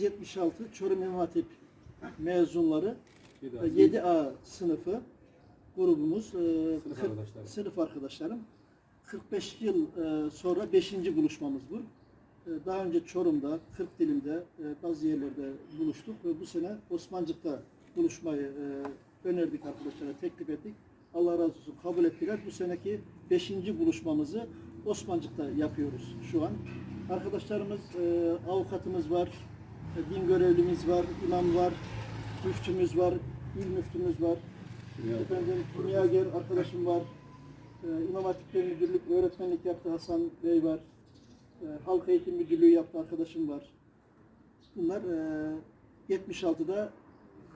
76 Çorum İmam Hatip mezunları Bir e, daha. 7A sınıfı grubumuz e, Sınıf kırk- arkadaşlarım. sınıf arkadaşlarım 45 yıl e, sonra 5. buluşmamız bu. Daha önce Çorum'da, Kırkdilim'de, e, bazı yerlerde buluştuk ve bu sene Osmancık'ta buluşmayı önerdik arkadaşlara, teklif ettik. Allah razı olsun kabul ettiler. Bu seneki 5. buluşmamızı Osmancık'ta yapıyoruz şu an. Arkadaşlarımız, avukatımız var, din görevlimiz var, imam var, müftümüz var, il müftümüz var. Kimya. Efendim kimyager arkadaşım var. Ee, İmam Hatip'te müdürlük, öğretmenlik yaptı Hasan Bey var. Ee, Halk Eğitim Müdürlüğü yaptı arkadaşım var. Bunlar e, 76'da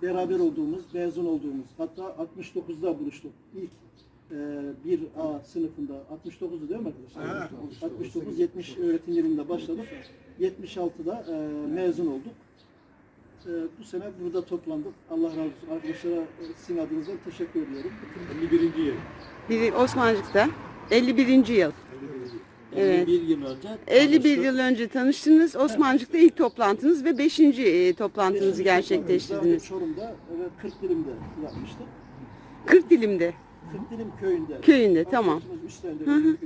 beraber olduğumuz, mezun olduğumuz, hatta 69'da buluştuk. İlk e, 1A sınıfında, 69'du değil mi arkadaşlar? 69-70 öğretim yılında başladık. 76'da e, mezun olduk. E, bu sene burada toplandık. Allah razı olsun. Arkadaşlara e, sizin adınıza teşekkür ediyorum. 51. yıl. Biri Osmancık'ta 51. yıl. Evet. 51 yıl önce 51 tanıştık. yıl önce tanıştınız. Osmancık'ta ilk toplantınız ve 5. toplantınızı Beşinci gerçekleştirdiniz. Çorum'da ve 40 dilimde yapmıştık. 40 dilimde 40 dilim köyünde. köyünde tamam. Hı hı.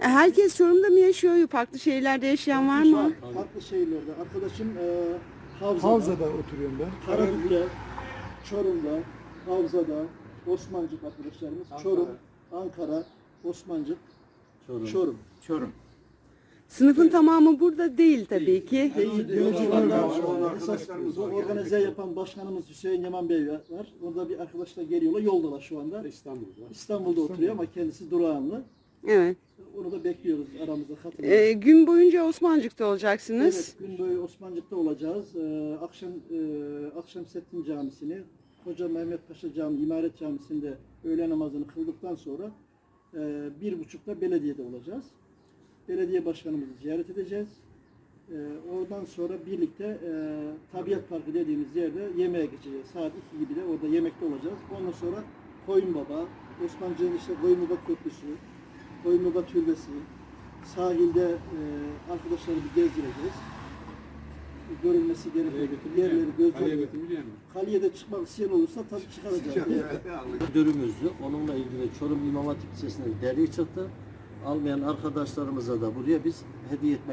E, Herkes Çorum'da mı yaşıyor? Farklı şehirlerde yaşayan var mı? Farklı şehirlerde. Arkadaşım e, Havza'da, Havza'da oturuyorum ben. Karabük'te, Çorum'da, Havza'da, Osmancık arkadaşlarımız. Çorum, Ankara, Osmancık, Çorum. Çorum. Çorum. Sınıfın tamamı burada değil tabii ki. Değil, gelecek yılda esas bu organize yapan başkanımız Hüseyin Yaman Bey var. Orada bir arkadaşla geliyorlar. Yoldalar şu anda. İstanbul'da. İstanbul'da oturuyor ama kendisi durağanlı. Evet. Onu da bekliyoruz aramızda katılıyor. E, gün boyunca Osmancık'ta olacaksınız. Evet, gün boyu Osmancık'ta olacağız. Ee, akşam e, akşam Settin Camisi'ni, Koca Mehmet Paşa Camii, İmaret Camisi'nde öğle namazını kıldıktan sonra e, bir buçukta belediyede olacağız. Belediye başkanımızı ziyaret edeceğiz. E, oradan sonra birlikte e, Tabiat Parkı dediğimiz yerde yemeğe geçeceğiz. Saat 2 gibi de orada yemekte olacağız. Ondan sonra Koyun Baba, Osmancık'ın işte Koyun Baba Köprüsü, Koyun Baba Türbesi, sahilde e, arkadaşları bir gezdireceğiz. Görülmesi gereken yerleri mu? göz Kaleye? Kaleye çıkmak isteyen olursa tabii çıkaracağız. Müdürümüzdü. Onunla ilgili Çorum İmam Hatip Lisesi'ne dergi çıktı. Almayan arkadaşlarımıza da buraya biz hediye etmek